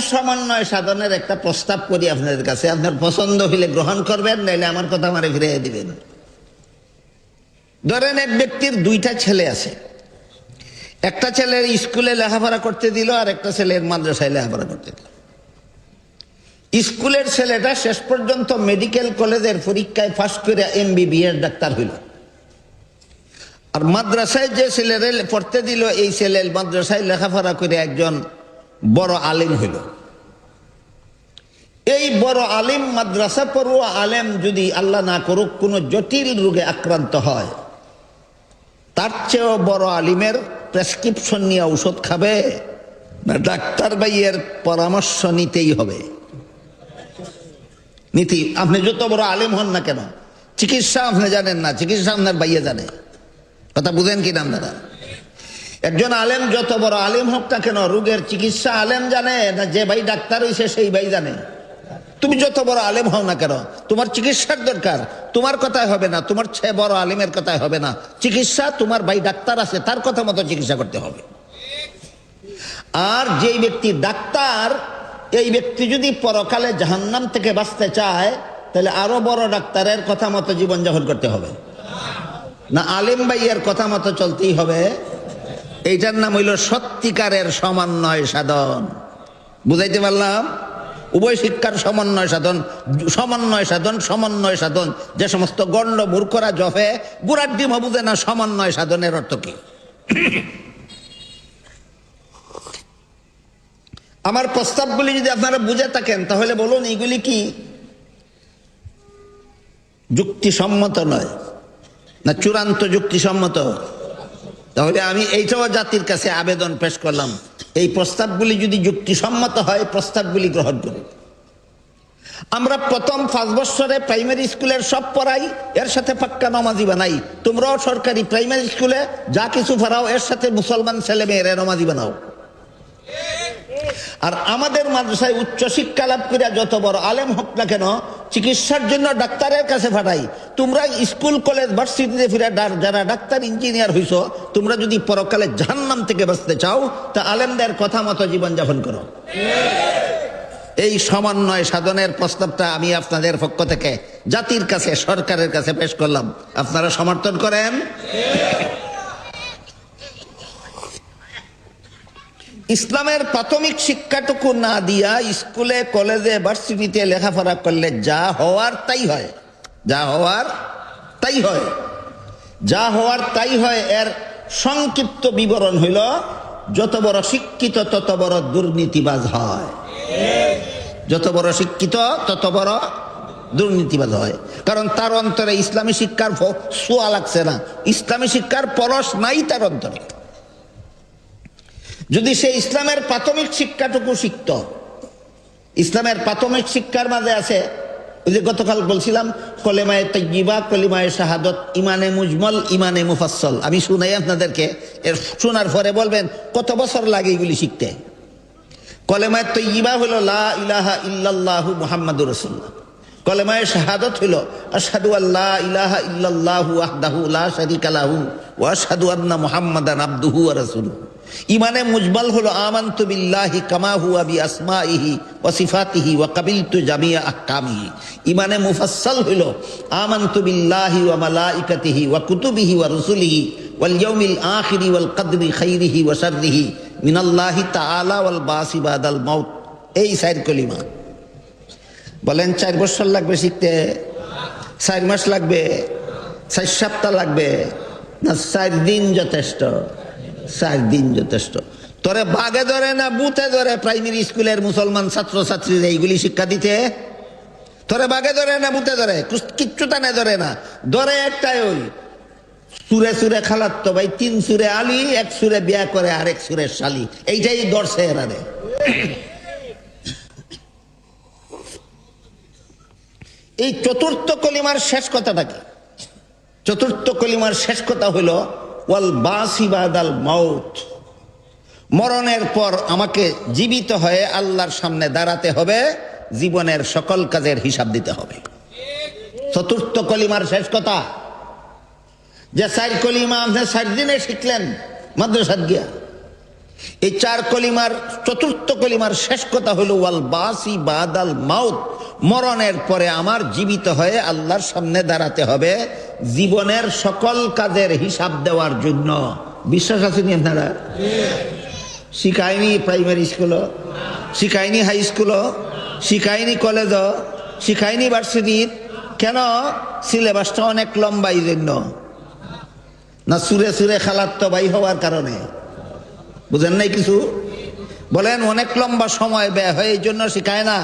সমন্বয় সাধনের একটা প্রস্তাব করি আপনাদের কাছে। আপনার পছন্দ হইলে গ্রহণ করবেন, নাইলে আমার কথা আমারে ফিরিয়ে দিবেন। ধরেন এক ব্যক্তির দুইটা ছেলে আছে। একটা ছেলের স্কুলে লেখাপড়া করতে দিল, আর একটা ছেলের মাদ্রাসায় লেখাপড়া করতে দিল। স্কুলের ছেলেটা শেষ পর্যন্ত মেডিকেল কলেজের পরীক্ষায় ফার্স্ট করে এম এমবিবিএস ডাক্তার হইল। আর মাদ্রাসায় যে ছেলেরে পড়তে দিল, এই ছেলে মাদ্রাসায় লেখাপড়া করে একজন বড় আলিম হইল। এই বড় আলিম মাদ্রাসা পড়ুয়া আলেম যদি আল্লাহ না করুক, কোনো জটিল রোগে আক্রান্ত হয়, তার চেয়েও বড় আলিমের প্রেসক্রিপশন নিয়ে ঔষধ খাবে না, ডাক্তার ভাইয়ের পরামর্শ নিতেই হবে। নীতি, আপনি যত বড় আলিম হন না কেন, চিকিৎসা আপনি জানেন না, চিকিৎসা আপনার ভাইয়ে জানে। কথা বুঝেন কি না আপনারা? একজন আলেম, যত বড় আলেম হোক না কেন, রোগের চিকিৎসা আলেম জানে, না যে ভাই ডাক্তার হয়েছে সেই ভাই জানে। তুমি যত বড় আলেম হও না কেন, তোমার চিকিৎসার দরকার। তোমার কথায় হবে না, তোমার ছেলে বড় আলেমের কথায় হবে না। চিকিৎসা, তোমার ভাই ডাক্তার আছে, তার কথা মতো চিকিৎসা করতে হবে। আর যেই ব্যক্তি ডাক্তার, এই ব্যক্তি যদি পরকালে জাহান্নাম থেকে বাঁচতে চায়, তাহলে আরও বড় ডাক্তারের কথা মতো জীবনযাপন করতে হবে। না আলিম ভাইয়ের কথা মতো চলতেই হবে। এইটার নাম হইল সত্যিকারের সমন্বয় সাধন। বুঝাইতে পারলাম? উভয় শিক্ষার সমন্বয় সাধন সমন্বয় সাধন সমন্বয় সাধন। যে সমস্ত গণ্ড মূর্খরা জফে গুড়ার ডিম বুঝে না সমন্বয় সাধনের অর্থ কি। আমার প্রস্তাবগুলি যদি আপনারা বুঝে থাকেন, তাহলে বলুন এইগুলি কি? যুক্তিসম্মত নয়, না চূড়ান্ত যুক্তিসম্মত? তাহলে আমি এইটাও জাতির কাছে আবেদন পেশ করলাম। এই প্রস্তাবগুলি যদি যুক্তিসম্মত হয়, প্রস্তাবগুলি গ্রহণ করুন আমরা প্রথম পাঁচ বছরে প্রাইমারি স্কুলের সব পড়াই, এর সাথে পাক্কা নমাজি বানাই। তোমরাও সরকারি প্রাইমারি স্কুলে যা কিছু পড়াও, এর সাথে মুসলমান ছেলে মেয়েরা নমাজি বানাও। আর আমাদের মাদ্রাসায় উচ্চ শিক্ষা লাভ করে যত বড় আলেম হোক না কেন, চিকিৎসার জন্য ডাক্তারের কাছে পাঠাই। তোমরা স্কুল, কলেজ, ভার্সিটিতে ফিরে যারা ডাক্তার, ইঞ্জিনিয়ার হইছ, তোমরা যদি পরকালে জাহান্নাম থেকে বাঁচতে চাও, তা আলেমদের কথা মতো জীবনযাপন করো। এই সমন্বয় সাধনের প্রস্তাবটা আমি আপনাদের পক্ষ থেকে জাতির কাছে, সরকারের কাছে পেশ করলাম। আপনারা সমর্থন করেন? ইসলামের প্রাথমিক শিক্ষাটুকু না দিয়া স্কুলে, কলেজে, ভার্সিটিতে লেখাপড়া করলে যা হওয়ার তাই হয়। যা হওয়ার তাই হয়। যা হওয়ার তাই হয়, এর সংক্ষিপ্ত বিবরণ হইল, যত বড় শিক্ষিত, তত বড় দুর্নীতিবাজ হয়। যত বড় শিক্ষিত, তত বড় দুর্নীতিবাজ হয়। কারণ তার অন্তরে ইসলামী শিক্ষার ছোঁয়া লাগছে না। ইসলামী শিক্ষার পরশ নাই তার অন্তরে। যদি সে ইসলামের প্রাথমিক শিক্ষাটুকু শিখত, ইসলামের প্রাথমিক শিক্ষার মাঝে আছে ওই যে গতকাল বলছিলাম, কলেমায় তৈবা কলিমায় শাহাদত, ইমানে মুজমল, ইমানে মুফাসল আমি শুনাই আপনাদেরকে, এর শোনার পরে বলবেন, কত বছর লাগে এগুলি শিখতে? কলেমায় তৈবা হলো, লা ইলাহা ইল্লাল্লাহু মুহাম্মাদুর রাসূলুল্লাহ। কলেমায় শাহাদত হইল আশহাদু আল্লাহ ইলাহা ইল্লাল্লাহু ওয়াহদাহু লা শারীকা লাহু ওয়া আশহাদু আন্না মুহাম্মাদান আবদুহু ওয়া রাসূলুহু। ইমানে মুজমাল হলো আমান্তু বিল্লাহি কামা হুয়া বি আসমাইহি ওয়া সিফাতিহি ওয়া কাবিলতু জামিয়া আহকামিহি ইমানে মুফাসসাল হইল আমান্তু বিল্লাহি ওয়া মালাইকাতিহি ওয়া কুতুবিহি ওয়া রুসুলিহি ওয়াল ইয়াউমিল আখিরি ওয়াল কদরি খাইরিহি ওয়া শাররিহি মিনাল্লাহি তাআলা ওয়াল বাসি বাদাল মাউত। এই সাইর কলিমা। বলেন চার বছর লাগবে শিখতে? চার মাস লাগবে? চার সপ্তাহ লাগবে? না, চার দিন যথেষ্ট। চার দিন যথেষ্ট। তোরে বাগে ধরে না বুথে ধরে প্রাইমারি স্কুলের মুসলমান ছাত্র ছাত্রীরা এইগুলি শিক্ষা দিতে? তোরে বাগে ধরে না বুথে ধরে? কুস- কিচ্ছু টানে ধরে না। ধরে একটাই ওই, সুরে সুরে খালাত ভাই, তিন সুরে আলি, এক সুরে বিয়া করে আরেক সুরে শালি। এইটাই দর্শে এরারে এই চতুর্থ কলিমার শেষ কথাটা কি? চতুর্থ কলিমার শেষ কথা হইল ওয়াল মরণের পর আমাকে জীবিত হয়ে আল্লাহর সামনে দাঁড়াতে হবে, জীবনের সকল কাজের হিসাব দিতে হবে। চতুর্থ কলিমার শেষ কথা, যে চার কলিমা আপনি চার দিনে শিখলেন মাদ্রাসাত গিয়া। এই চার কলিমার, চতুর্থ কলিমার শেষ কথা হলো ওয়াল বাসি বাদাল মাউত। মরণের পরে আমার জীবিত হয়ে আল্লাহর সামনে দাঁড়াতে হবে জীবনের সকল কাজের হিসাব দেওয়ার জন্য। বিশ্বাস আছে নি আপনারা? শিখায়নি প্রাইমারি স্কুলও শিখায়নি হাই স্কুলও শিখায়নি কলেজও শিখায়নি ভার্সিটির কেন? সিলেবাসটা অনেক লম্বা এই জন্য। না সুরে সুরে খালাত্ত বাই হওয়ার কারণে। বুঝেন নাই কিছু? বলেন অনেক লম্বা সময় ব্যয় হয়, এই জন্য শিখায় না।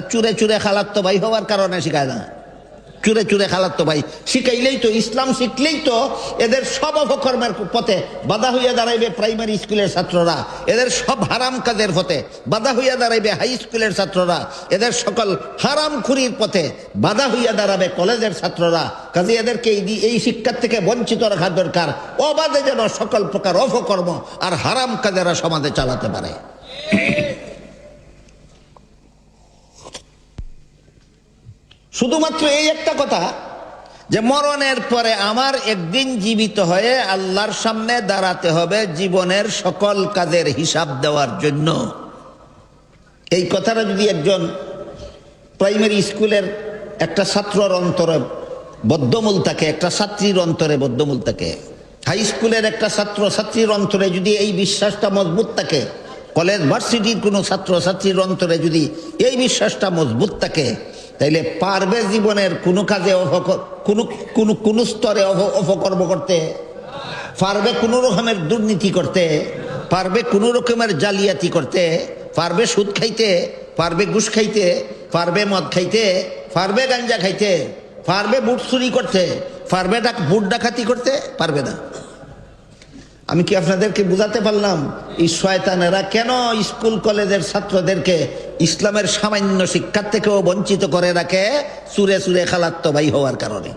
চুরে চুরে খালাত্ত ভাই হওয়ার কারণে শিখায় না। চুরে চুরে খালাত্ত ভাই। শিখাইলেই তো, ইসলাম শিখলেই তো এদের সব অপকর্মের পথে বাধা হইয়া দাঁড়াইবে প্রাইমারি স্কুলের ছাত্ররা। এদের সব হারাম কাজের পথে বাধা হইয়া দাঁড়াইবে হাই স্কুলের ছাত্ররা। এদের সকল হারাম খুরির পথে বাধা হইয়া দাঁড়াবে কলেজের ছাত্ররা। কাজে এদেরকে এই শিক্ষার থেকে বঞ্চিত রাখা দরকার। অবাধে যেন সকল প্রকার অপকর্ম আর হারাম কাজেরা সমাজে চালাতে পারে। শুধুমাত্র এই একটা কথা, যে মরণের পরে আমার একদিন জীবিত হয়ে আল্লাহর সামনে দাঁড়াতে হবে জীবনের সকল কাজের হিসাব দেওয়ার জন্য। এই কথাটা যদি একজন প্রাইমারি স্কুলের একটা ছাত্রর অন্তরে বদ্ধমূল থাকে, একটা ছাত্রীর অন্তরে বদ্ধমূল থাকে, হাই স্কুলের একটা ছাত্র, ছাত্রীর অন্তরে যদি এই বিশ্বাসটা মজবুত থাকে, কলেজ ভার্সিটির কোনো ছাত্র, ছাত্রীর অন্তরে যদি এই বিশ্বাসটা মজবুত থাকে তাইলে পারবে জীবনের কোনো কাজে কোনো কোনো স্তরে অপ- অপকর্ম করতে? পারবে কোনো রকমের দুর্নীতি করতে? পারবে কোনো রকমের জালিয়াতি করতে? পারবে সুদ খাইতে? পারবে ঘুষ খাইতে? পারবে মদ খাইতে? পারবে গাঞ্জা খাইতে? পারবে বুট চুরি করতে? পারবে ডাক বুট ডাকাতি করতে? পারবে না। আমি কি আপনাদেরকে বুঝাতে পারলাম, এই শয়তানেরা কেন স্কুল কলেজের ছাত্রদেরকে ইসলামের সামান্য শিক্ষার থেকেও বঞ্চিত করে রাখে সুরে সুরে খালাত্ত ভাই হওয়ার কারণে।